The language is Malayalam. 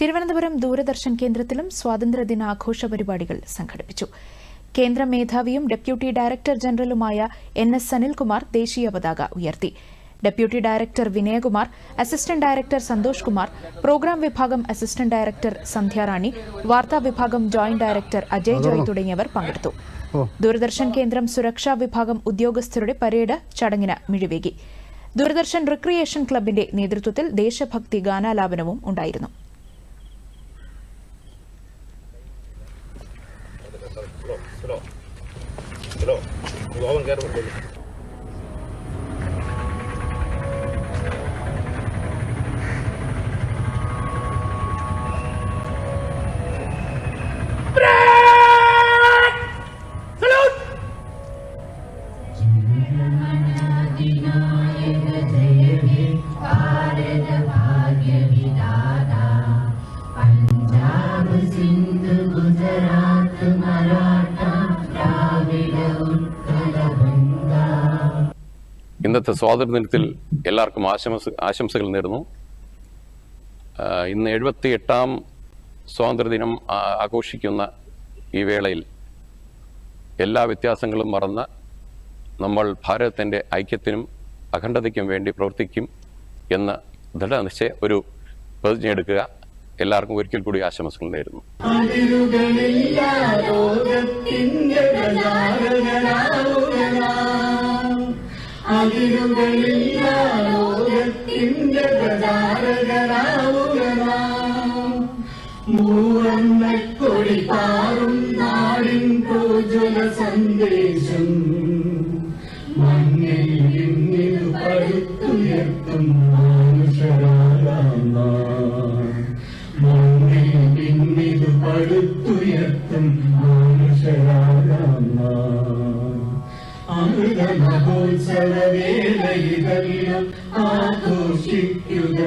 തിരുവനന്തപുരം ദൂരദർശൻ കേന്ദ്രത്തിലും സ്വാതന്ത്ര്യദിനാഘോഷ പരിപാടികൾ സംഘടിപ്പിച്ചു. കേന്ദ്ര മേധാവിയും ഡെപ്യൂട്ടി ഡയറക്ടർ ജനറലുമായ എൻ എസ് സനിൽകുമാർ ദേശീയ പതാക ഉയർത്തി. Deputy director Vinayakumar assistant director Santhosh Kumar programme വിഭാഗം അസിസ്റ്റന്റ് ഡയറക്ടർ സന്ധ്യാറാണി വാർത്താ വിഭാഗം ജോയിന്റ് ഡയറക്ടർ അജയ് ജോയ് തുടങ്ങിയവർ പങ്കെടുത്തു. ദൂരദർശൻ കേന്ദ്രം സുരക്ഷാ വിഭാഗം ഉദ്യോഗസ്ഥരുടെ പരേഡ് ചടങ്ങിന് മിഴിവേകി. ദൂരദർശൻ റിക്രിയേഷൻ ക്ലബിന്റെ നേതൃത്വത്തിൽ ദേശഭക്തി ഗാനാലാപനവും ഉണ്ടായിരുന്നു. slow, slow, slow. You go and get over there. Salute! ഇന്നത്തെ സ്വാതന്ത്ര്യദിനത്തിൽ എല്ലാവർക്കും ആശംസ ആശംസകൾ നേരുന്നു. ഇന്ന് എഴുപത്തി എട്ടാം സ്വാതന്ത്ര്യദിനം ആഘോഷിക്കുന്ന ഈ വേളയിൽ എല്ലാ വ്യത്യാസങ്ങളും മറന്ന് നമ്മൾ ഭാരതത്തിന്റെ ഐക്യത്തിനും അഖണ്ഡതയ്ക്കും വേണ്ടി പ്രവർത്തിക്കും എന്ന് ദൃഢനിശ്ചയ ഒരു പ്രതിജ്ഞ എടുക്കുക എല്ലാവർക്കും ഒരിക്കൽ കൂടി ആശംസകൾ നേരുന്നു അതിരുകളില്ല പാറും നാടിൻ പ്രോജ്വല സന്ദേശം. മണ്ണിൽ പഴുത്തുയർത്തുന്നു. മനുഷ്യരാകാം നാം. അമൃത മഹോത്സവ വേളയിതെല്ലാം ആഘോഷിക്കുക